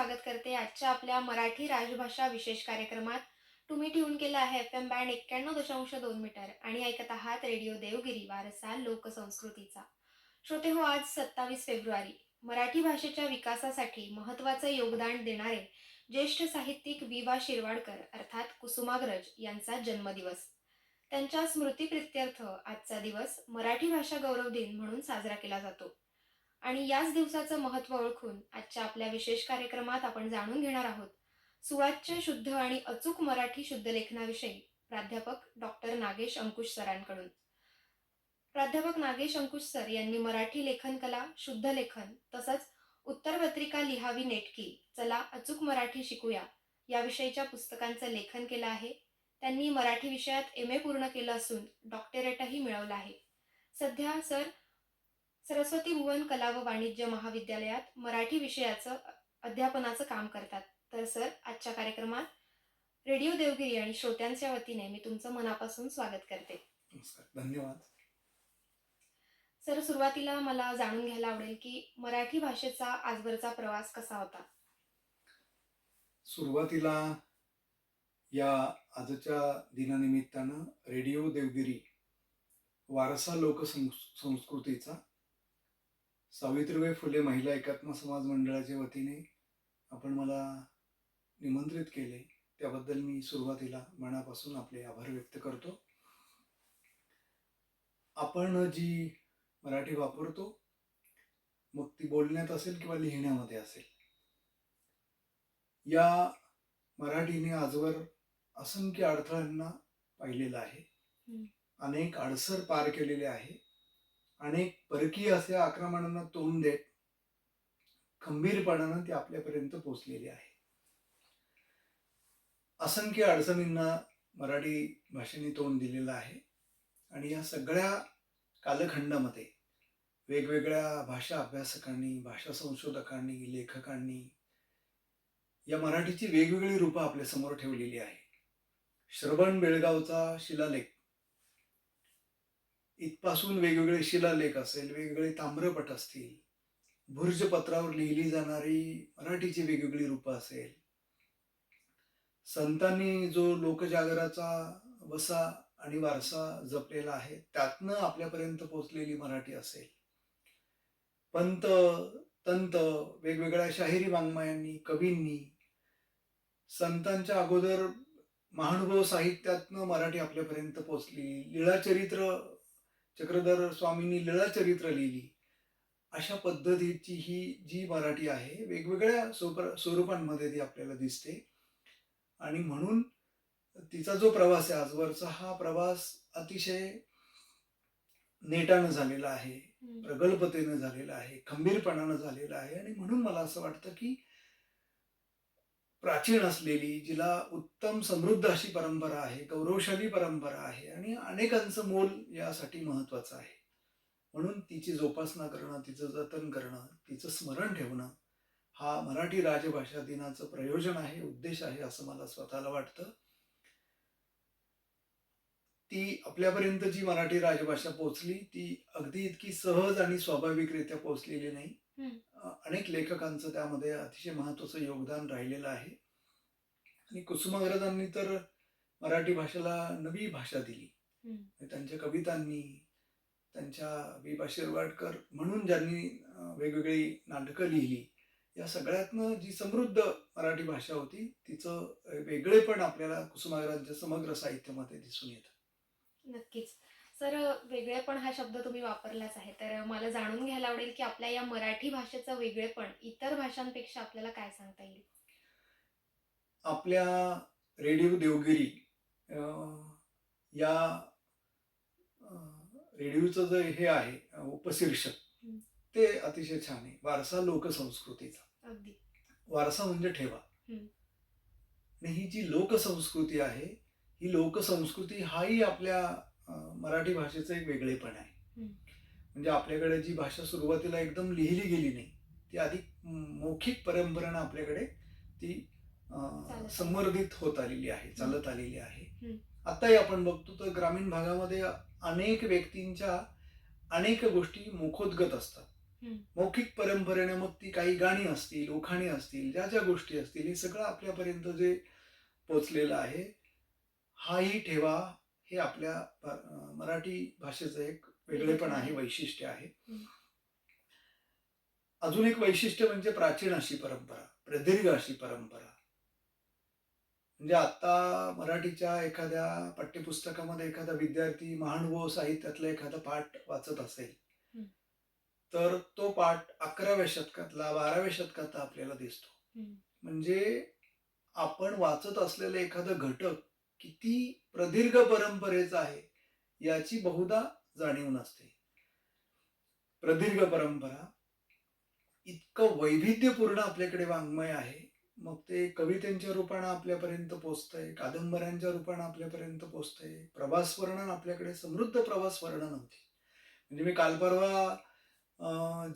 स्वागत करते आजच्या आपल्या मराठी राजभाषा विशेष कार्यक्रमात. तुम्ही ट्यून केलं आहे एफ एम बँड एक्क्याण्णव दशांश दोन मीटर आणि ऐकत आहात रेडिओ देवगिरी वारसा लोकसंस्कृतीचा. श्रोते हो आज सत्तावीस फेब्रुवारी. मराठी भाषेच्या विकासासाठी महत्त्वाचं योगदान देणारे ज्येष्ठ साहित्यिक वि वा शिरवाडकर अर्थात कुसुमाग्रज यांचा जन्मदिवस. त्यांच्या स्मृतीप्रित्यर्थ आजचा दिवस मराठी भाषा गौरव दिन म्हणून साजरा केला जातो. आणि याच दिवसाचं महत्त्व ओळखून आजच्या आपल्या विशेष कार्यक्रमात आपण जाणून घेणार आहोत. सुवाच्य शुद्ध आणि अचूक मराठी शुद्ध लेखनाविषयी प्राध्यापक डॉक्टर नागेश अंकुश सरांकडून. प्राध्यापक नागेश अंकुश सर यांनी मराठी लेखन कला शुद्ध लेखन तसंच उत्तर पत्रिका लिहावी नेटकी चला अचूक मराठी शिकूया याविषयीच्या पुस्तकांचं लेखन केलं आहे. त्यांनी मराठी विषयात एम ए पूर्ण केलं असून डॉक्टरेटही मिळवलं आहे. सध्या सर सरस्वती भुवन कला व वाणिज्य महाविद्यालयात मराठी विषयाचं अध्यापनाचं काम करतात. तर सर आजच्या कार्यक्रमात रेडिओ देवगिरी आणि श्रोत्यांच्या वतीने मी तुमचं मनापासून स्वागत करते. धन्यवाद. सर सुरुवातीला मला जाणून घ्यायला आवडेल की मराठी भाषेचा आजवरचा प्रवास कसा होता? सुरुवातीला या आजच्या दिनानिमित्तानं रेडिओ देवगिरी वारसा लोकसंस्कृतीचा सावित्रीबाई फुले महिला एकात्म समाज मंडळाच्या वतीने आपण मला निमंत्रित केले. त्याबद्दल मी सुरुवातीला मनापासून आपले आभार व्यक्त करतो. आपण जी मराठी वापरतो मग ती बोलण्यात असेल किंवा लिहिण्यामध्ये असेल या मराठीने आजवर असंख्य अडथळ्यांना पाहिलेलं आहे. अनेक अडसर पार केलेले आहे. अनेक परकीय असे आक्रमणांना तोंड देत खंबीरपणानं ती आपल्यापर्यंत पोचलेली आहे. असंख्य अडचणींना मराठी भाषेने तोंड दिलेलं आहे. आणि या सगळ्या कालखंडामध्ये वेगवेगळ्या भाषा अभ्यासकांनी भाषा संशोधकांनी लेखकांनी या मराठीची वेगवेगळी रूपं आपल्यासमोर ठेवलेली आहे. श्रवण बेळगावचा शिलालेख इथपासून वेगवेगळे शिलालेख असेल वेगवेगळे ताम्रपट असतील भुर्जपत्रावर लिहिली जाणारी मराठीची वेगवेगळी रूपं असेल. संतांनी जो लोकजागराचा वसा आणि वारसा जपलेला आहे त्यातनं आपल्यापर्यंत पोचलेली मराठी असेल. पंत तंत वेगवेगळ्या शाहिरी वाङ्मयांनी कवींनी संतांच्या अगोदर महानुभव साहित्यातनं मराठी आपल्यापर्यंत पोचली लीळाचरित्र चक्रधर स्वामींनी लीळाचरित्र लिहिली. अशा पद्धतीची ही जी मराठी आहे वेगवेगळ्या स्वरूपांमध्ये ती आपल्याला दिसते. आणि म्हणून तिचा जो प्रवास आहे आजवरचा हा प्रवास अतिशय नेटानं झालेला आहे. प्रगल्भतेनं झालेला आहे खंबीरपणानं झालेला आहे. आणि म्हणून मला असं वाटतं की प्राचीन असलेली जिला उत्तम समृद्ध अशी परंपरा आहे गौरवशाली परंपरा आहे आणि अनेकांचं मोल यासाठी महत्वाचं आहे. म्हणून तिची जोपासना करणं तिचं जतन करणं तिचं स्मरण ठेवणं हा मराठी राजभाषा दिनाचं प्रयोजन आहे उद्देश आहे असं मला स्वतःला वाटतं. ती आपल्यापर्यंत जी मराठी राजभाषा पोचली ती अगदी इतकी सहज आणि स्वाभाविकरित्या पोचलेली नाही. अनेक लेखकांचं त्यामध्ये अतिशय महत्वाचं योगदान राहिलेलं आहे. आणि कुसुमाग्रजांनी तर मराठी भाषेला नवी भाषा दिली. त्यांच्या कवितांनी त्यांच्या वि बा शिरवाडकर म्हणून ज्यांनी वेगवेगळी नाटकं लिहिली या सगळ्यातनं जी समृद्ध मराठी भाषा होती तिचं वेगळेपण आपल्याला कुसुमाग्रजांच्या समग्र साहित्यामध्ये दिसून येतं. नक्कीच. सर वेगळेपण हा शब्द तुम्ही वापरलाच आहे. तर मला जाणून घ्यायला आवडेल की आपल्या या मराठी भाषेचं वेगळेपण इतर भाषांपेक्षा आपल्याला काय सांगता येईल? आपल्या रेडिओ देवगिरी या रेडिओचं जे हे आहे उपशीर्षक. ते अतिशय छान आहे. वारसा लोकसंस्कृतीचा. अगदी. वारसा म्हणजे ठेवा. हं. आणि ही जी लोकसंस्कृती आहे ही लोकसंस्कृती हाही आपल्या मराठी भाषेचं एक वेगळेपण आहे. म्हणजे आपल्याकडे जी भाषा सुरुवातीला एकदम लिहिली गेली नाही ती अधिक मौखिक परंपरेनं आपल्याकडे ती. संवर्धित होत आलेली आहे चालत आलेली आहे हं. आताही आपण बघतो तर ग्रामीण भागामध्ये अनेक व्यक्तींच्या अनेक गोष्टी मुखोद्गत असतात. मौखिक परंपरेने मग ती काही गाणी असतील उखाणी असतील ज्या ज्या गोष्टी असतील हे सगळं आपल्यापर्यंत जे पोचलेलं आहे हाही ठेवा हे आपल्या मराठी भाषेचं एक वेगळेपण आहे वैशिष्ट्य आहे. अजून एक वैशिष्ट्य म्हणजे प्राचीन अशी परंपरा प्रदीर्घ अशी परंपरा म्हणजे आता मराठीच्या एखाद्या पाठ्यपुस्तकामध्ये एखादा विद्यार्थी महानुभव साहित्यातला एखादा पाठ वाचत असेल. तर तो पाठ अकराव्या शतकातला बाराव्या शतकातला आपल्याला दिसतो. म्हणजे आपण वाचत असलेलं एखादं घटक किती प्रदीर्घ परंपरेचं आहे याची बहुधा जाणीव नसते. प्रदीर्घ परंपरा इतकं वैविध्यपूर्ण आपल्याकडे वाङ्मय आहे. मग ते कवितेच्या रूपानं आपल्यापर्यंत पोचतंय कादंबऱ्यांच्या रूपानं आपल्यापर्यंत पोचतंय प्रवास वर्णन आपल्याकडे समृद्ध प्रवास वर्णन होती. म्हणजे मी काल परवा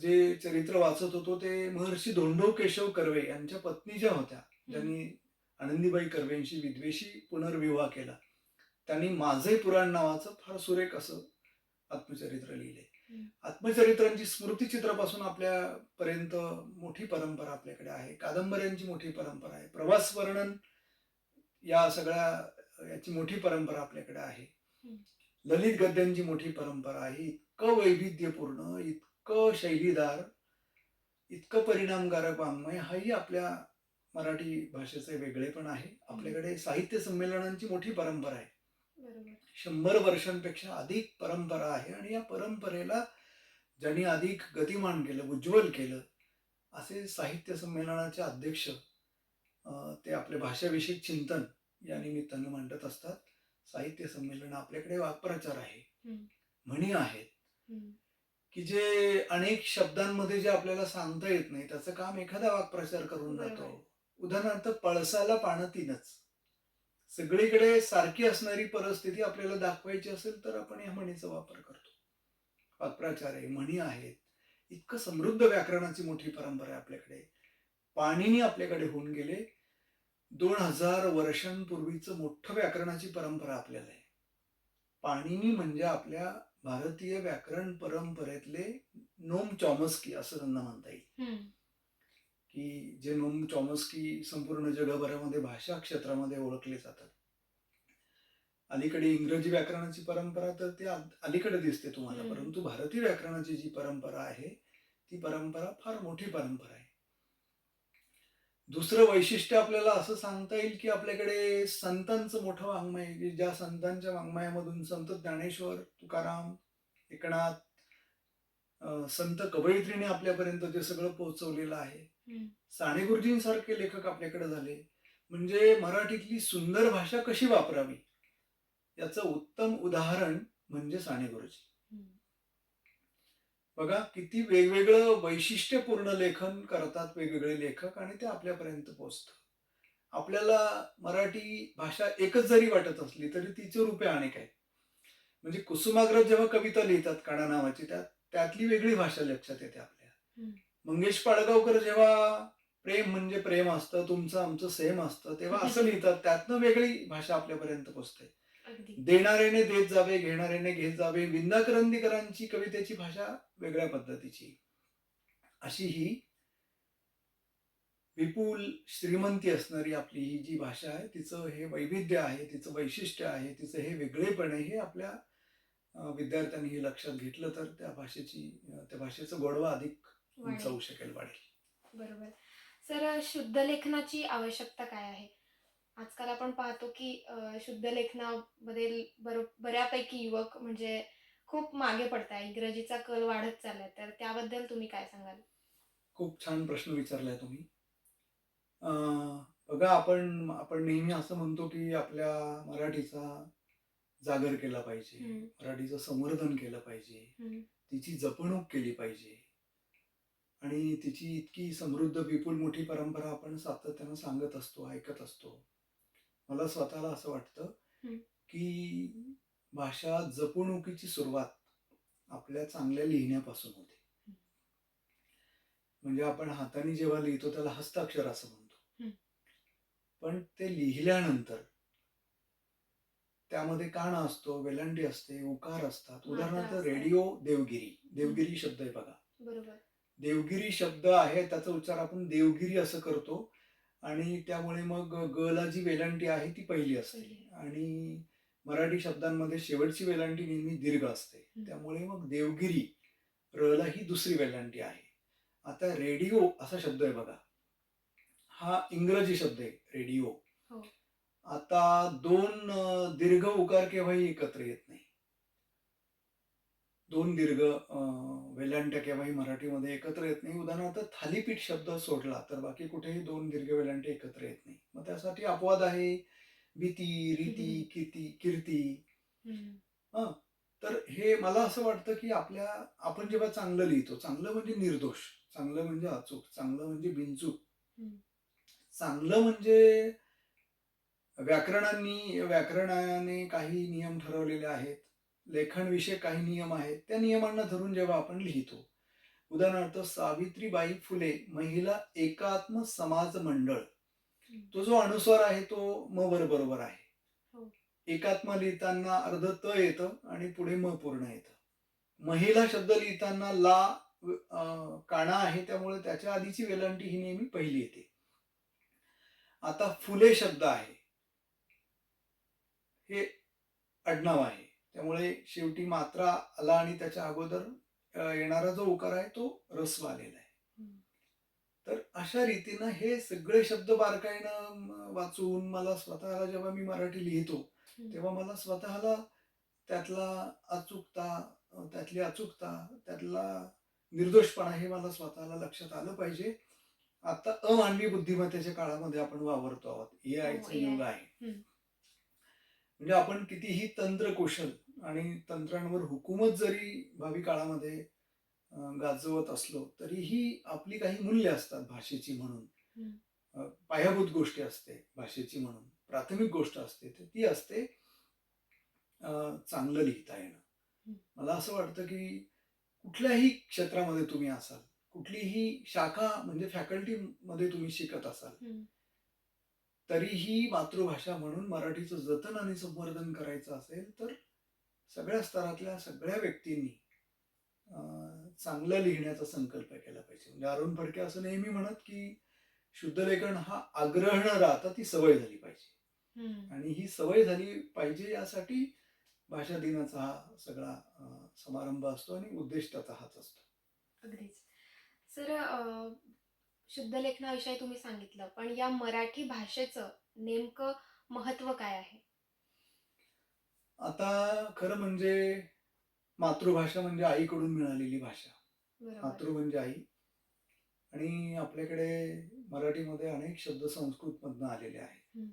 जे चरित्र वाचत होतो ते महर्षी धोंडो केशव कर्वे यांच्या पत्नी ज्या होत्या ज्यांनी आनंदीबाई कर्वेंशी विद्वेषी पुनर्विवाह केला. त्यांनी माझे पुराण नावाचं फार सुरेख असं आत्मचरित्र लिहिले. आत्मचरित्रांची स्मृतिचित्रापासून आपल्यापर्यंत मोठी परंपरा आपल्याकडे आहे. कादंबऱ्यांची मोठी परंपरा आहे. प्रवास वर्णन या सगळ्या याची मोठी परंपरा आपल्याकडे आहे. ललित गद्यांची मोठी परंपरा आहे. इतकं वैविध्यपूर्ण इतकं शैलीदार इतकं परिणामकारक वाङ्मय हाही आपल्या मराठी भाषेचे वेगळेपण आहे. आपल्याकडे साहित्य संमेलनांची मोठी परंपरा आहे. शंभर वर्षांपेक्षा अधिक परंपरा आहे आणि या परंपरेला ज्यांनी अधिक गतिमान केलं उज्ज्वल केलं असे साहित्य संमेलनाचे अध्यक्ष ते आपले भाषाविषयक चिंतन या निमित्तानं मांडत असतात. साहित्य संमेलन आपल्याकडे वाक्प्रचार आहे. म्हणी आहेत. की जे अनेक शब्दांमध्ये जे आपल्याला सांगता येत नाही त्याचं काम एखादा वाक्प्रचार करून. जातो. उदाहरणार्थ पळसाला पानं तीनच. सगळीकडे सारखी असणारी परिस्थिती आपल्याला दाखवायची असेल तर आपण या म्हणीचा वापर करतो. वाक्प्रचार आहे म्हणी आहेत. इतकं समृद्ध व्याकरणाची मोठी परंपरा आहे आपल्याकडे. पाणिनी आपल्याकडे होऊन गेले. दोन हजार वर्षांपूर्वीचं मोठं व्याकरणाची परंपरा आपल्याला आहे. पाणिनी म्हणजे आपल्या भारतीय व्याकरण परंपरेतले नोम चॉमस्की असं त्यांना म्हणता येईल. की जे नोम चॉमस्की संपूर्ण जगभरामध्ये भाषा क्षेत्रामध्ये ओळखले जातात अलीकडे इंग्रजी व्याकरणाची परंपरा तर ते अल- अलीकडे दिसते तुम्हाला. परंतु भारतीय व्याकरणाची जी परंपरा आहे ती परंपरा फार मोठी परंपरा आहे दुसरं वैशिष्ट्य आपल्याला असं सांगता येईल की आपल्याकडे संतांचं मोठं वाङ्मय की ज्या संतांच्या वाङ्मयामधून संत ज्ञानेश्वर तुकाराम एकनाथ संत कवयित्रीने आपल्यापर्यंत ते सगळं पोहोचवलेलं आहे. साने गुरुजींसारखे लेखक आपल्याकडे झाले. म्हणजे मराठीतली सुंदर भाषा कशी वापरावी? याचं उत्तम उदाहरण म्हणजे साने गुरुजी. बघा किती वेगवेगळं वैशिष्ट्यपूर्ण लेखन करतात वेगवेगळे लेखक आणि ते आपल्यापर्यंत पोचतं आपल्याला मराठी भाषा एकच जरी वाटत असली तरी तिचे रूपे अनेक आहेत. म्हणजे कुसुमाग्रज जेव्हा कविता लिहितात काणा नावाची त्यात त्यातली वेगळी भाषा लक्षात येते आपल्या. मंगेश पाडगावकर जेव्हा प्रेम म्हणजे प्रेम असतं तुमचं आमचं सेम असतं तेव्हा असं लिहितात त्यातनं वेगळी भाषा आपल्यापर्यंत पोचते. देणाऱ्याने देत जावे घेणाऱ्याने घेत जावे विंदा करंदीकरांची कवितेची भाषा वेगळ्या पद्धतीची. अशी ही विपुल श्रीमंती असणारी आपली ही जी भाषा आहे तिचं हे वैविध्य आहे तिचं वैशिष्ट्य आहे तिचं हे वेगळेपण आहे हे आपल्या विद्यार्थ्यांनी हे लक्षात घेतलं तर त्या भाषेची त्या भाषेचं गोडवा अधिक वाढेल. उंचावू शकेल वाढेल. बरोबर. सर शुद्ध लेखनाची आवश्यकता काय आहे? आजकाल आपण पाहतो की अ, शुद्ध लेखनामध्ये बरो बऱ्यापैकी युवक म्हणजे खूप मागे पडताय. इंग्रजीचा कल वाढत चाललाय. तर त्याबद्दल तुम्ही काय सांगाल? खूप छान प्रश्न विचारलाय तुम्ही. अं, बघा आपण आपण नेहमी असं म्हणतो की आपल्या मराठीचा जागर केला पाहिजे. हम्म. मराठीचं संवर्धन केलं पाहिजे. हम्म. तिची जपणूक केली पाहिजे. आणि तिची इतकी समृद्ध विपुल मोठी परंपरा आपण सातत्यानं सांगत असतो ऐकत असतो. मला स्वतःला असं वाटतं. की भाषा जपणुकीची सुरुवात आपल्या चांगल्या लिहिण्यापासून होते. म्हणजे आपण हाताने जेव्हा लिहितो त्याला हस्ताक्षर असं म्हणतो. पण ते लिहिल्यानंतर त्यामध्ये काना असतो वेलांडी असते उकार असतात. उदाहरणार्थ. रेडिओ देवगिरी. देवगिरी शब्द आहे बघा. बरोबर. देवगिरी शब्द आहे त्याचा उच्चार आपण देवगिरी असं करतो आणि त्यामुळे मग ग ला जी वेलांटी आहे ती पहिली असते पहिली. आणि मराठी शब्दांमध्ये शेवटची वेलांटी नेहमी दीर्घ असते. त्यामुळे मग देवगिरी र ला ही दुसरी वेलांटी आहे आता रेडिओ असा शब्द आहे बघा हा इंग्रजी शब्द आहे रेडिओ हो. आता दोन दीर्घ उकार केव्हाही एकत्र येत दोन दीर्घ वेलांट्या केव्हाही मराठीमध्ये एकत्र येत नाही. उदाहरणार्थ थालीपीठ शब्द सोडला तर बाकी कुठेही दोन दीर्घ वेलांटे एकत्र येत नाही. मग त्यासाठी अपवाद आहे. भीती रीती. कीर्ती कीर्ती. हम्म. तर हे मला असं वाटतं की आपल्या आपण जेव्हा चांगलं लिहितो चांगलं म्हणजे निर्दोष चांगलं म्हणजे अचूक चांगलं म्हणजे बिनचूक. चांगलं म्हणजे व्याकरणांनी व्याकरणाने काही नियम ठरवलेले आहेत. लेखनविषयक काही नियम आहेत त्या नियमांना धरून जेव्हा आपण लिहितो. उदाहरणार्थ सावित्रीबाई फुले महिला एकात्म समाज मंडळ. तो जो अनुस्वार आहे तो म वर बरोबर आहे. हो. एकात्म लिहिताना अर्ध त येतं आणि पुढे म पूर्ण येतं. महिला शब्द लिहिताना ला काणा आहे त्यामुळे त्याच्या आधीची वेलांटी ही नेहमी पहिली येते. आता फुले शब्द आहे. हे आडनाव आहे. त्यामुळे शेवटी मात्रा आला आणि त्याच्या अगोदर येणारा जो उकार आहे तो रस्व आलेला आहे. तर अशा रीतीनं हे सगळे शब्द बारकाईनं वाचून मला स्वतःला जेव्हा मी मराठी लिहितो. तेव्हा मला स्वतःला त्यातला अचूकता त्यातली अचूकता त्यातला निर्दोषपणा हे मला स्वतःला लक्षात आलं पाहिजे आता अमानवी बुद्धिमत्तेच्या काळामध्ये आपण वावरतो आहोत ए आयचं AI. युग आहे. म्हणजे आपण कितीही तंत्र कुशल आणि तंत्रांवर हुकूमत जरी भावी काळामध्ये गाजवत असलो तरीही आपली काही मूल्य असतात भाषेची म्हणून पायाभूत गोष्टी असते भाषेची म्हणून प्राथमिक गोष्ट असते तर ती असते चांगलं लिहिता येणं. मला असं वाटतं की कुठल्याही क्षेत्रामध्ये तुम्ही असाल कुठलीही शाखा म्हणजे फॅकल्टी मध्ये तुम्ही शिकत असाल. तरीही मातृभाषा म्हणून मराठीचं जतन आणि संवर्धन करायचं असेल तर सगळ्या स्तरातल्या सगळ्या व्यक्तींनी चांगलं लिहिण्याचा संकल्प केला पाहिजे. म्हणजे अरुण फडके असं नेहमी म्हणत की शुद्ध लेखन हा आग्रह न राहता ती सवय झाली पाहिजे. आणि ही सवय झाली पाहिजे यासाठी भाषा दिनाचा हा सगळा समारंभ असतो आणि उद्देश त्याचा हाच असतो. अगदीच. सर शुद्ध लेखनाविषयी तुम्ही सांगितलं पण या मराठी भाषेचं नेमकं महत्त्व काय आहे? आता खरं म्हणजे मातृभाषा म्हणजे आईकडून मिळालेली भाषा. बरोबर. मातृ म्हणजे आई. आणि आपल्याकडे मराठीमध्ये अनेक शब्द संस्कृत मधनं आलेले आहेत. हम्म.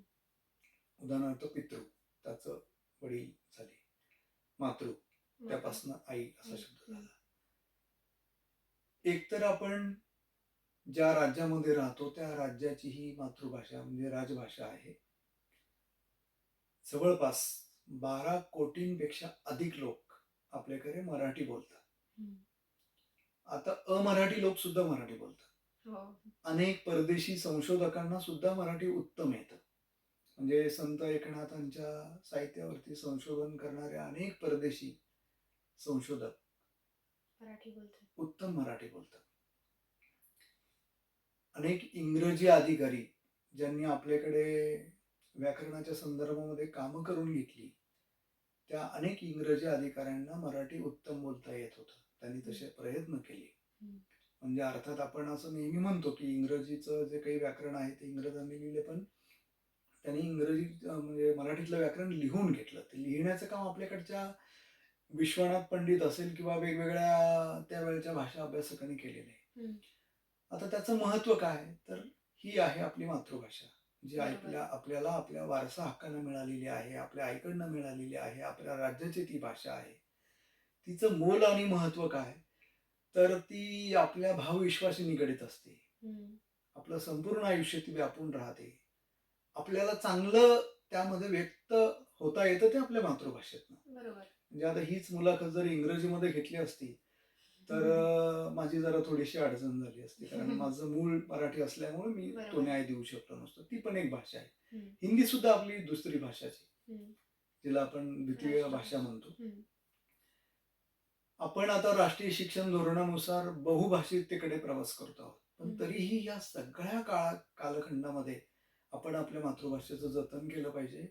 उदाहरणार्थ पितृ त्याचं वडील झाले. मातृ त्यापासून आई असा हम्म, शब्द हम्म. झाला. एकतर आपण ज्या राज्यामध्ये राहतो त्या राज्याची ही मातृभाषा म्हणजे राजभाषा आहे. जवळपास बारा कोटींपेक्षा अधिक लोक आपल्याकडे मराठी बोलतात. आता अमराठी लोक सुद्धा मराठी बोलतात. हो. अनेक परदेशी संशोधकांना सुद्धा मराठी उत्तम येतं. म्हणजे संत एकनाथांच्या साहित्यावरती संशोधन करणारे अनेक परदेशी संशोधक मराठी बोलतात. उत्तम मराठी बोलतात. अनेक इंग्रजी अधिकारी ज्यांनी आपल्याकडे व्याकरणाच्या संदर्भामध्ये कामं करून घेतली त्या अनेक इंग्रजी अधिकाऱ्यांना मराठी उत्तम बोलता येत होतं. त्यांनी तसे प्रयत्न केले. म्हणजे अर्थात आपण असं नेहमी म्हणतो की इंग्रजीचं जे काही व्याकरण आहे ते इंग्रजांनी लिहिले पण त्यांनी इंग्रजी म्हणजे मराठीतलं व्याकरण लिहून घेतलं. ते लिहिण्याचं काम आपल्याकडच्या विश्वनाथ पंडित असेल किंवा वेगवेगळ्या त्यावेळेच्या भाषा अभ्यासकांनी केलेले. आहे हम्म. आता त्याचं महत्त्व काय? तर ही आहे आपली मातृभाषा. जी. ऐकल्या आपल्याला आपल्या वारसा हक्कानं मिळालेली आहे आपल्या आईकडनं मिळालेली आहे आपल्या राज्याची ती भाषा आहे. तिचं मोल आणि महत्त्व काय? तर ती आपल्या भावविश्वाशी निगडीत असते. आपलं संपूर्ण आयुष्य ती व्यापून राहते. आपल्याला चांगलं त्यामध्ये व्यक्त होता येतं ते आपल्या मातृभाषेतनं. म्हणजे आता हीच मुलाखत जर इंग्रजीमध्ये घेतली असती तर माझी जरा थोडीशी अडचण झाली असती कारण माझं मूळ मराठी असल्यामुळे मी. तो न्याय देऊ शकलो नसतो ती पण एक भाषा आहे. हिंदी सुद्धा आपली दुसरी भाषाची. जिला आपण द्वितीय. भाषा म्हणतो. आपण आता राष्ट्रीय शिक्षण धोरणानुसार बहुभाषिकतेकडे प्रवास करतो आहोत पण. तरीही या सगळ्या काळा कालखंडामध्ये आपण आपल्या मातृभाषेचं जतन केलं पाहिजे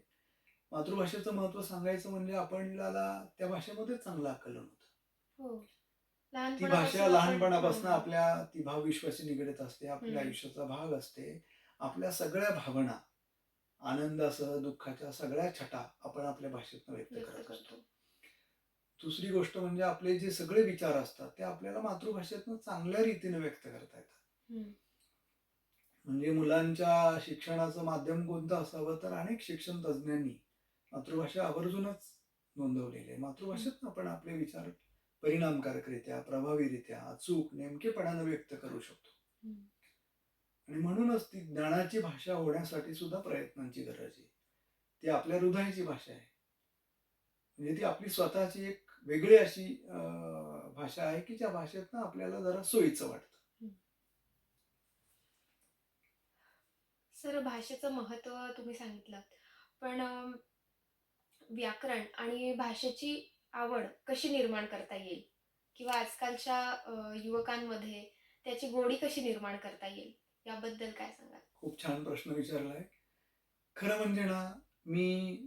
मातृभाषेचं महत्त्व सांगायचं म्हणजे आपल्याला त्या भाषेमध्ये चांगलं आकलन होतं हो ती भाषा लहानपणापासून हम्म. आपल्या ती भावविश्वाशी निगडीत असते आपल्या. आयुष्याचा भाग असते आपल्या सगळ्या भावना आनंदासह दुःखाच्या सगळ्या छटा आपण आपल्या भाषेतनं व्यक्त करत असतो दुसरी गोष्ट म्हणजे आपले जे सगळे विचार असतात ते आपल्याला मातृभाषेतनं चांगल्या रीतीने व्यक्त करता येतात. म्हणजे मुलांच्या शिक्षणाचं माध्यम कोणतं असावं तर अनेक शिक्षण तज्ज्ञांनी मातृभाषा आवर्जूनच नोंदवलेली आहे मातृभाषेतनं आपण आपले विचार परिणामकारकरित्या प्रभावीरित्या अचूक नेमकेपणानं व्यक्त करू शकतो. आणि म्हणूनच ती ज्ञानाची भाषा होण्यासाठी सुद्धा प्रयत्नांची गरज आहे. ती आपल्या हृदयाची भाषा आहे. म्हणजे ती आपली स्वतःची एक वेगळी अशी भाषा आहे की ज्या भाषेतनं आपल्याला जरा सोयीचं वाटतं. सर भाषेचं महत्त्व तुम्ही सांगितलं. पण व्याकरण आणि भाषेची आवड कशी निर्माण करता येईल? किंवा आजकालच्या युवकांमध्ये त्याची गोडी कशी निर्माण करता येईल? याबद्दल काय सांगाल? खूप छान प्रश्न विचारलाय. खरं म्हणजे ना मी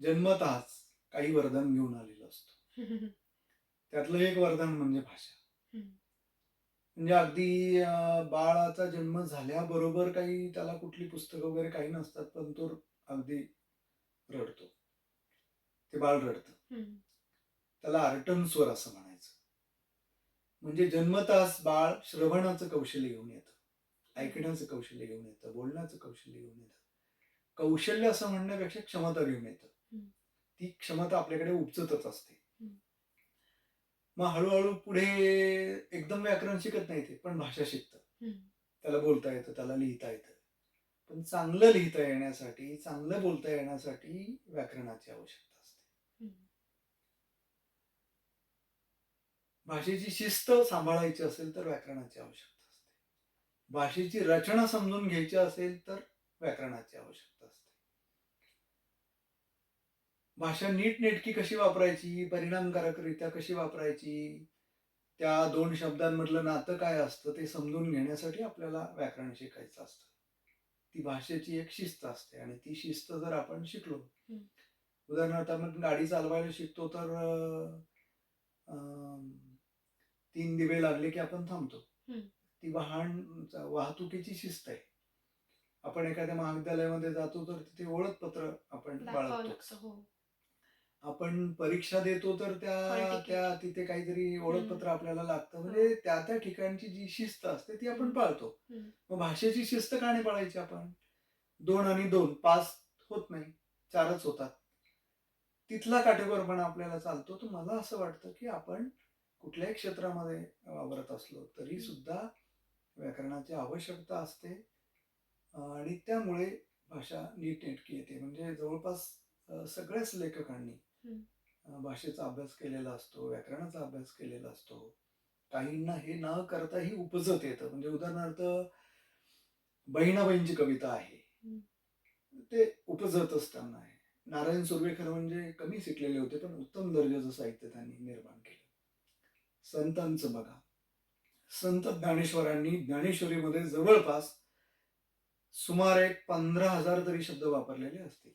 जन्मतःच काही वरदान घेऊन आलेलो असतो. त्यातलं एक वरदान म्हणजे भाषा. म्हणजे अगदी बाळाचा जन्म झाल्याबरोबर काही त्याला कुठली पुस्तकं वगैरे काही नसतात पण तो अगदी रडतो. ते बाळ रडतं. त्याला आर्टन स्वर असं म्हणायचं म्हणजे जन्मतास बाळ श्रवणाचं कौशल्य घेऊन येतं ऐकण्याचं कौशल्य घेऊन येतं बोलण्याचं कौशल्य घेऊन येतं कौशल्य असं म्हणण्यापेक्षा क्षमता घेऊन येतं. ती क्षमता आपल्याकडे उपजतच असते. मग हळूहळू पुढे एकदम व्याकरण शिकत नाही ते पण भाषा शिकतं. त्याला बोलता येतं त्याला लिहिता येतं पण चांगलं लिहिता येण्यासाठी चांगलं बोलता येण्यासाठी व्याकरणाची आवश्यकता असते हम्म. भाषेची शिस्त सांभाळायची असेल तर व्याकरणाची आवश्यकता असते. भाषेची रचना समजून घ्यायची असेल तर व्याकरणाची आवश्यकता असते. भाषा नीटनेटकी कशी वापरायची? परिणामकारकरित्या कशी वापरायची? त्या दोन शब्दांमधलं नातं काय असतं ते समजून घेण्यासाठी आपल्याला व्याकरण शिकायचं असतं. ती भाषेची एक शिस्त असते आणि ती शिस्त जर आपण शिकलो. उदाहरणार्थ आपण गाडी चालवायला शिकतो तर तीन दिवे लागले की आपण थांबतो. ती वाहन वाहतुकीची शिस्त आहे. आपण एखाद्या महाविद्यालयामध्ये जातो तर तिथे ओळखपत्र आपण बाळगतो. हो. आपण परीक्षा देतो तर त्या. त्या तिथे काहीतरी ओळखपत्र आपल्याला लागतं. म्हणजे त्या त्या ठिकाणची जी शिस्त असते ती आपण. पाळतो. मग भाषेची शिस्त का नाही पाळायची आपण? दोन आणि दोन पाच होत नाही चारच होतात. तिथला काटेकोरपणा आपल्याला चालतो. तर मला असं वाटतं की आपण कुठल्याही क्षेत्रामध्ये वावरत असलो तरी सुद्धा व्याकरणाची आवश्यकता असते. आणि त्यामुळे भाषा नीटनेटकी येते. म्हणजे जवळपास सगळ्याच लेखकांनी भाषेचा अभ्यास केलेला असतो व्याकरणाचा अभ्यास केलेला असतो. काहींना हे न करताही उपजत येतं. म्हणजे उदाहरणार्थ बहिणाबाईंची कविता आहे. ते उपजतच त्यांना आहे. नारायण सुर्वे खरं म्हणजे कमी शिकलेले होते पण उत्तम दर्जाचं साहित्य त्यांनी निर्माण केलं. संतांचं बघा. संत ज्ञानेश्वरांनी ज्ञानेश्वरीमध्ये जवळपास सुमारे पंधरा हजार तरी शब्द वापरलेले असतील.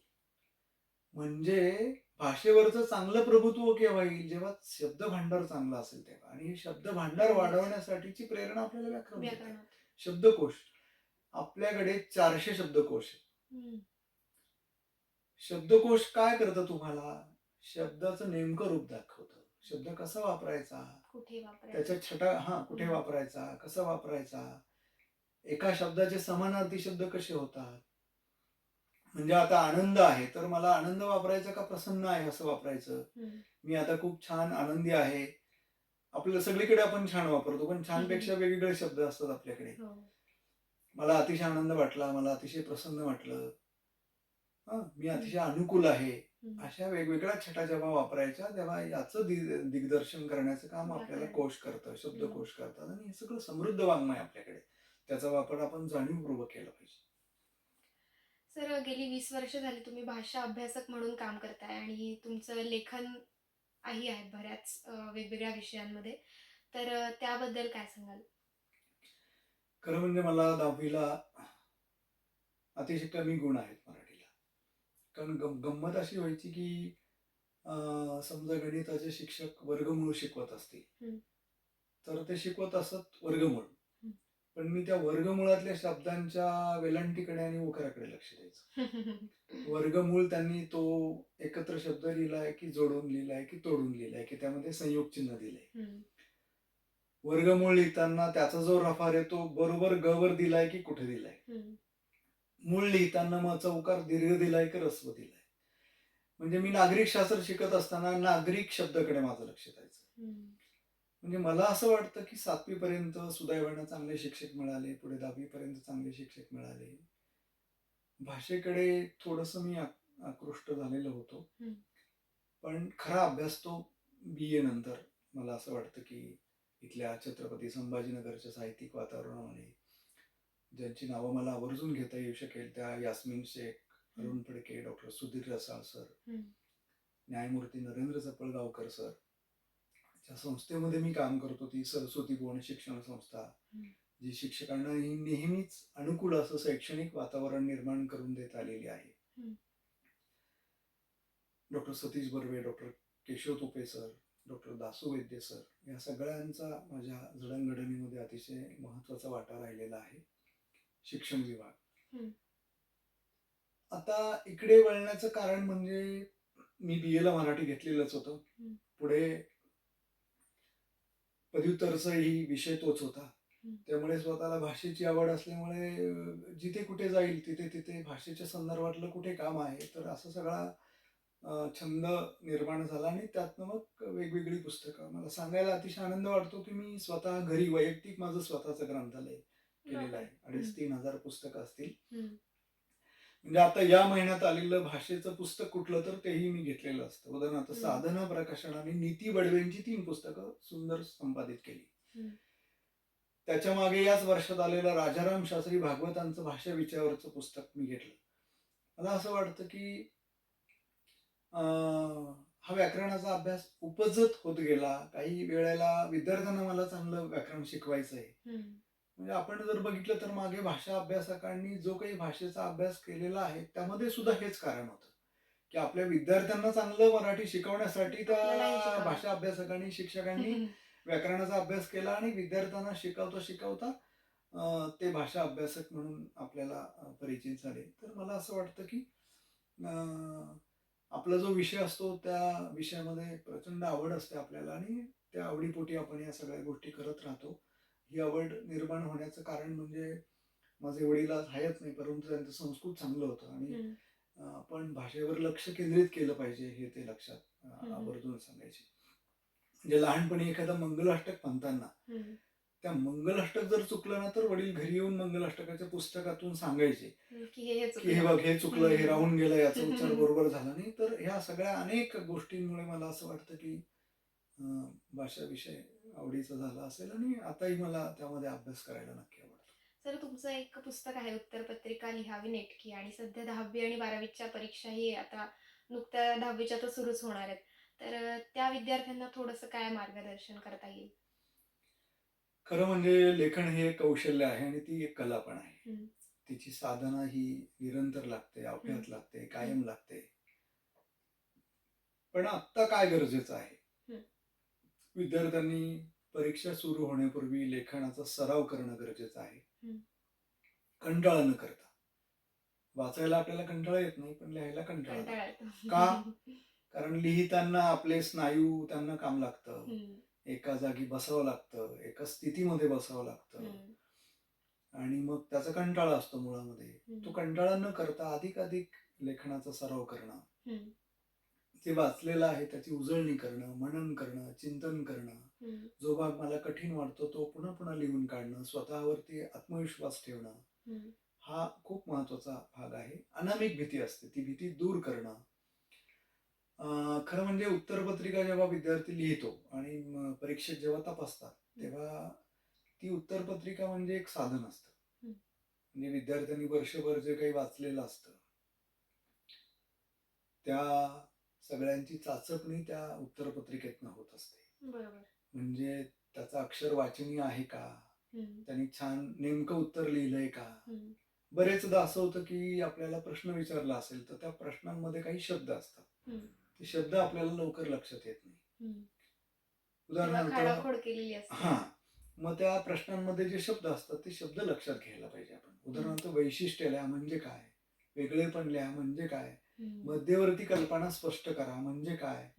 म्हणजे भाषेवरचं चांगलं प्रभुत्व केव्हा येईल? जेव्हा शब्द भांडार चांगला असेल तेव्हा. आणि हे शब्द भांडार वाढवण्यासाठीची प्रेरणा आपल्याला व्याकरण शब्दकोश. आपल्याकडे चारशे शब्दकोश आहेत. शब्दकोश काय करतं तुम्हाला? शब्दाचं नेमकं रूप दाखवतं. शब्द कसा वापरायचा? कुठे वापरायचं? त्याच्या छटा हा कुठे हम्म. वापरायचा? कसा वापरायचा? एका शब्दाचे समानार्थी शब्द कसे होतात? म्हणजे आता आनंद आहे तर मला आनंद वापरायचा का प्रसन्न आहे असं वापरायचं? हम्म. मी आता खूप छान आनंदी आहे. आपलं सगळीकडे आपण छान वापरतो पण छानपेक्षा वेगवेगळे शब्द असतात आपल्याकडे. हो. मला अतिशय आनंद वाटला मला अतिशय प्रसन्न वाटलं. हं, मी अतिशय अनुकूल आहे. अशा वेगवेगळ्या छटा जेव्हा वापरायच्या तेव्हा याचं दि- दिग्दर्शन करण्याचं काम आपल्याला व्याकरण. कोश करतं शब्दकोश करतात आणि हे सगळं समृद्ध वाङ्मय आहे आपल्याकडे. त्याचा वापर आपण जाणीवपूर्वक केला पाहिजे. सर गेली वीस वर्ष झाली तुम्ही भाषा अभ्यासक म्हणून काम करताय आणि तुमचं लेखन ही आहेत बऱ्याच अ, वेगवेगळ्या विषयांमध्ये. तर अ, त्याबद्दल काय सांगाल? खरं म्हणजे मला दहावीला अतिशय कमी गुण आहेत मराठीला कारण गम गंमत अशी व्हायची की अं, समजा गणिताचे शिक्षक वर्गमूळ शिकवत असतील. तर ते शिकवत असत वर्गमूळ. पण मी त्या वर्गमुळातल्या शब्दांच्या वेलांटीकडे आणि उकाराकडे लक्ष द्यायचं. वर्गमूळ त्यांनी तो एकत्र शब्द लिहिलाय की जोडून लिहिलाय की तोडून लिहिलाय की त्यामध्ये संयोग चिन्ह दिलंय. हम्म, वर्गमूळ लिहिताना त्याचा जो रफार आहे तो बरोबर ग वर दिलाय की कुठे दिलाय? हम्म, मूळ लिहिताना मग चौकार दीर्घ दिलाय की रस्व दिलाय. म्हणजे मी नागरिक शास्त्र शिकत असताना नागरिक शब्दाकडे माझं लक्ष द्यायचं. म्हणजे मला असं वाटतं की सातवीपर्यंत सुदैवानं चांगले शिक्षक मिळाले पुढे दहावीपर्यंत चांगले शिक्षक मिळाले. भाषेकडे थोडस मी आक- आकृष्ट झालेलो होतो. पण खरा अभ्यास तो बी ए नंतर मला असं वाटतं की इथल्या छत्रपती संभाजीनगरच्या साहित्यिक वातावरणामध्ये ज्यांची नावं मला आवर्जून घेता येऊ शकेल त्या यास्मिन शेख अरुण फडके डॉक्टर सुधीर रसाळ सर. न्यायमूर्ती नरेंद्र चपळगावकर सर ज्या संस्थेमध्ये मी काम करतो ती सरस्वती भुवन शिक्षण संस्था. जी शिक्षकांना ही नेहमीच अनुकूल असं शैक्षणिक वातावरण निर्माण करून देत आलेली आहे. Doctor Satish Barve doctor Keshav Tupe sir doctor Dasu Vaidya sir या सगळ्यांचा माझ्या जडणघडणीमध्ये अतिशय महत्त्वाचा वाटा राहिलेला आहे शिक्षण विभाग. आता इकडे वळण्याचं कारण म्हणजे मी बी ला मराठी घेतलेलंच होतं. पुढे पदव्युत्तरचाही विषय तोच होता. त्यामुळे स्वतःला भाषेची आवड असल्यामुळे जिथे कुठे जाईल तिथे तिथे भाषेच्या संदर्भातलं कुठे काम आहे तर असं सगळा छंद निर्माण झाला आणि त्यातनं मग वेगवेगळी पुस्तकं मला सांगायला अतिशय आनंद वाटतो की मी स्वतः घरी वैयक्तिक माझं स्वतःचं ग्रंथालय केलेलं आहे अडीच तीन हजार पुस्तकं असतील. म्हणजे आता या महिन्यात आलेलं भाषेचं पुस्तक कुठलं तर तेही मी घेतलेलं असतं उदाहरणार्थ. साधना प्रकाशनाने नीती बडवेंची तीन पुस्तकं सुंदर संपादित केली. त्याच्यामागे याच वर्षात आलेलं राजाराम शास्त्री भागवतांचं भाषा विषयावरचं पुस्तक मी घेतलं मला असं वाटतं की अं, हा व्याकरणाचा अभ्यास उपजत होत गेला काही वेळेला विद्यार्थ्यांना मला चांगलं व्याकरण शिकवायचं आहे. म्हणजे आपण जर बघितलं तर मागे भाषा अभ्यासकांनी जो काही भाषेचा अभ्यास केलेला आहे त्यामध्ये सुद्धा हेच कारण होतं. की आपल्या विद्यार्थ्यांना चांगलं मराठी शिकवण्यासाठी त्या. भाषा अभ्यासकांनी शिक्षकांनी व्याकरणाचा अभ्यास केला आणि विद्यार्थ्यांना शिकवता शिकवता ते भाषा अभ्यासक म्हणून आपल्याला परिचित झाले. तर मला असं वाटतं की आपला जो विषय असतो त्या विषयामध्ये प्रचंड आवड असते आपल्याला आणि त्या आवडीपोटी आपण या सगळ्या गोष्टी करत राहतो. ही आवड निर्माण होण्याचं कारण म्हणजे माझे वडील आज आहेत नाही परंतु त्यांचं संस्कृत चांगलं होतं आणि आपण भाषेवर लक्ष केंद्रित केलं पाहिजे हे ते लक्षात. आवर्जून सांगायचे म्हणजे लहानपणी एखादा मंगलाष्टक म्हणताना. त्या मंगलाष्टक जर चुकलं ना तर वडील घरी येऊन मंगलाष्टकाच्या पुस्तकातून सांगायचे की हे. बघ हे चुकलं हे. राहून गेलं याचा उच्चार बरोबर झाला नाही तर ह्या सगळ्या अनेक गोष्टींमुळे मला असं वाटतं की अं, भाषा विषय आवडीचा झाला असेल आणि आताही मला त्यामध्ये अभ्यास करायला नक्की आवडतो. सर तुमचं एक पुस्तक आहे उत्तरपत्रिका लिहावी नेटकी आणि सध्या दहावी आणि बारावीच्या परीक्षाही आता नुकत्या दहावीच्या तर सुरूच होणार आहेत. तर त्या विद्यार्थ्यांना थोडंसं काय मार्गदर्शन करता येईल? खरं म्हणजे लेखन हे एक कौशल्य आहे आणि ती एक कला पण आहे. तिची साधना ही निरंतर लागते अवघ्यात लागते कायम लागते. पण आत्ता काय गरजेचं आहे. विद्यार्थ्यांनी परीक्षा सुरू होण्यापूर्वी लेखनाचा सराव करणं गरजेचं आहे. कंटाळा न करता वाचायला आपल्याला कंटाळा येत नाही पण लिहायला कंटाळा का? कारण लिहिताना आपले स्नायू त्यांना काम लागतं. एका जागी बसावं लागतं एका स्थितीमध्ये बसावं लागतं. आणि मग त्याचा कंटाळा असतो मुळामध्ये. तो कंटाळा न करता अधिक अधिक लेखनाचा सराव करणं. जे वाचलेलं आहे त्याची उजळणी करणं मनन करणं चिंतन करणं. जो भाग मला कठीण वाटतो तो पुन्हा पुन्हा लिहून काढणं स्वतःवरती आत्मविश्वास ठेवणं. हा खूप महत्त्वाचा भाग आहे अनामिक भीती असते ती भीती दूर करणं खरं म्हणजे उत्तरपत्रिका जेव्हा विद्यार्थी लिहितो आणि परीक्षक जेव्हा तपासतात तेव्हा ती उत्तरपत्रिका म्हणजे एक साधन असतं. म्हणजे विद्यार्थ्यांनी वर्षभर जे काही वाचलेलं असतं त्या सगळ्यांची चाचपणी त्या उत्तरपत्रिकेतनं होत असते. बरोबर. म्हणजे त्याचं अक्षर वाचनीय आहे का? हम्म, त्यांनी छान नेमकं उत्तर लिहिलंय का? हम्म, बरेचदा असं होतं की आपल्याला प्रश्न विचारला असेल तर त्या प्रश्नांमध्ये काही शब्द असतात. हम्म, ते शब्द आपल्याला लवकर लक्षात येत नाही. हम्म. किंवा उदाहरणार्थ खाडाखोड केलेली असते. हा. मग त्या प्रश्नांमध्ये जे शब्द असतात ते शब्द लक्षात घ्यायला पाहिजे आपण. उदाहरणार्थ वैशिष्ट्य लिहा म्हणजे काय? वेगळेपण लिहा म्हणजे काय? मध्यवर्ती कल्पना स्पष्ट करा म्हणजे काय?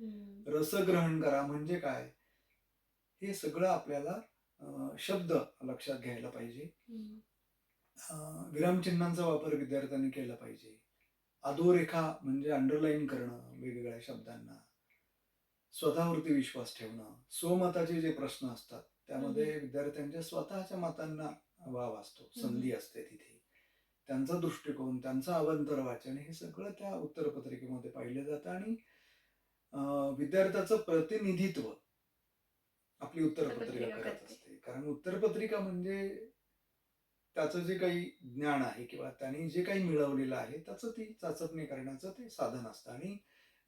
रसग्रहण करा म्हणजे काय? हे सगळं आपल्याला शब्द लक्षात घ्यायला पाहिजे. विरामचिन्हांचा वापर विद्यार्थ्यांनी केला पाहिजे. अधोरेखा म्हणजे अंडरलाईन करणं वेगवेगळ्या शब्दांना. स्वतःवरती विश्वास ठेवणं. स्वमताचे जे प्रश्न असतात त्यामध्ये विद्यार्थ्यांच्या स्वतःच्या मतांना वाव असतो. संधी असते तिथे. त्यांचा दृष्टिकोन त्यांचं अवंतर वाचन हे सगळं त्या उत्तरपत्रिकेमध्ये पाहिलं जातं आणि अं, विद्यार्थ्याचं प्रतिनिधित्व आपली उत्तरपत्रिका करत. असते कारण उत्तरपत्रिका म्हणजे त्याचं जे काही ज्ञान आहे किंवा त्यांनी जे काही मिळवलेलं आहे त्याचं ती चाचपणी करण्याचं ते साधन असतं आणि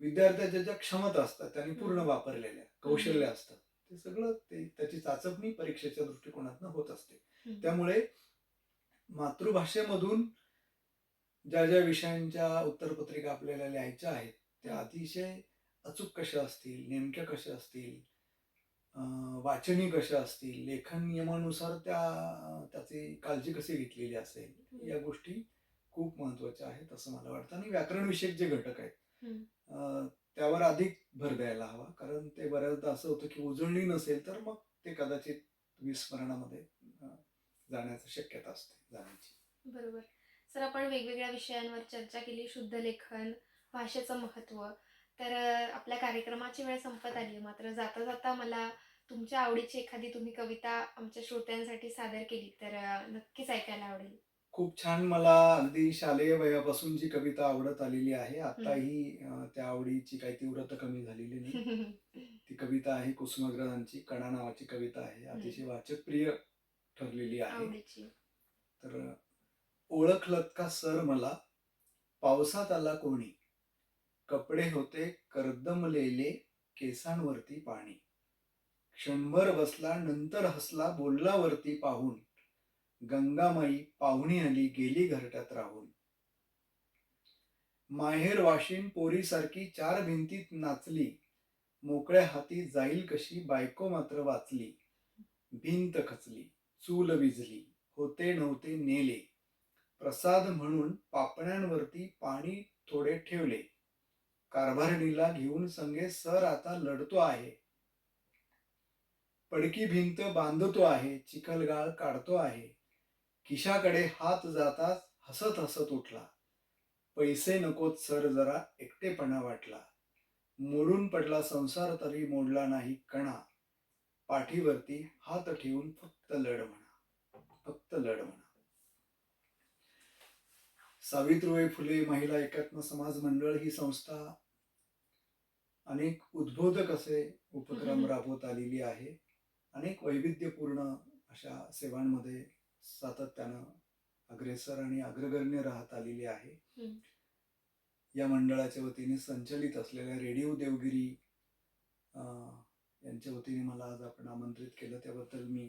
विद्यार्थ्याच्या ज्या क्षमता असतात त्यांनी पूर्ण. वापरलेल्या कौशल्य असतात ते सगळं ते त्याची चाचपणी परीक्षेच्या दृष्टिकोनातून होत असते. त्यामुळे मातृभाषेमधून ज्या ज्या विषयांच्या उत्तरपत्रिका आपल्याला लिहायच्या आहेत त्या. अतिशय अचूक कशा असतील नेमक्या कशा असतील वाचनी कशा असतील लेखन नियमानुसार त्या त्याची काळजी कशी घेतलेली असेल या गोष्टी खूप महत्त्वाच्या आहेत असं मला वाटतं. आणि व्याकरण विषयक जे घटक आहेत त्यावर अधिक भर द्यायला हवा. कारण ते बऱ्याचदा असं होतं की उजळणी नसेल तर मग ते कदाचित विस्मरणामध्ये जाण्याची शक्यता असते जाण्याची. बरोबर. सर आपण वेगवेगळ्या विषयांवर चर्चा केली शुद्ध लेखन भाषेचं महत्त्व. तर आपल्या कार्यक्रमाची वेळ संपत आली मात्र जाता जाता मला तुमच्या आवडीची एखादी तुम्ही कविता आमच्या श्रोत्यांसाठी सादर केली तर नक्कीच ऐकायला आवडेल. खूप छान. मला अगदी शालेय वयापासून जी कविता आवडत आलेली आहे आताही त्या आवडीची काही तीव्रता कमी झालेली नाही. ती कविता आहे कुसुमाग्रजांची कणा नावाची कविता आहे. अतिशय वाचकप्रिय ठरलेली आहे. आवडीची. तर ओळखलत का सर मला पावसात आला कोणी? कपडे होते करदमलेले केसांवरती पाणी. क्षणभर बसला नंतर हसला बोलला वरती पाहून. गंगामाई पाहुणी आली गेली घरट्यात राहून. माहेर वाशिन पोरीसारखी चार भिंतीत नाचली. मोकळ्या हाती जाईल कशी बायको मात्र वाचली. भिंत खचली. चूल विजली होते नव्हते नेले. प्रसाद म्हणून पापण्यांवरती पाणी थोडे ठेवले. कारभारणीला घेऊन संगे सर आता लढतो आहे. पडकी भिंत बांधतो आहे चिखलगाळ काढतो आहे. खिशाकडे हात जाताच हसत हसत उठला. पैसे नकोत सर जरा एकटेपणा वाटला. मोडून पडला संसार तरी मोडला नाही कणा. पाठीवरती हात ठेवून फक्त लढ म्हणा फक्त लढ म्हणा सावित्रीबाई फुले महिला एकात्म समाज मंडळ ही संस्था अनेक उद्बोधक असे उपक्रम. राबवत आलेली आहे अनेक वैविध्यपूर्ण अशा सेवांमध्ये सातत्यानं अग्रेसर आणि अग्रगण्य राहत आलेली आहे. या मंडळाच्या वतीने संचलित असलेल्या रेडिओ देवगिरी यांच्या वतीने मला आज आपण आमंत्रित केलं त्याबद्दल मी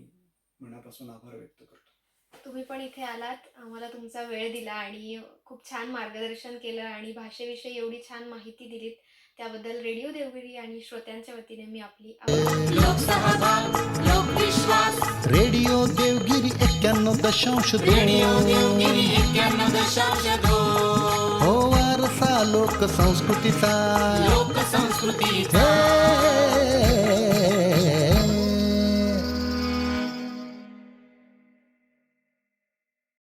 मनापासून आभार व्यक्त करतो. तुम्ही पण इथे आलात आम्हाला तुमचा वेळ दिला आणि खूप छान मार्गदर्शन केलं आणि भाषेविषयी एवढी छान माहिती दिलीत. त्याबद्दल रेडिओ देवगिरी आणि श्रोत्यांच्या वतीने मी आपली आभार. लोकसहभाग लोकविश्वास रेडिओ देवगिरी एक्क्याण्णव दशांश हो वारसा लोकसंस्कृतीचा लोकसंस्कृतीचा हे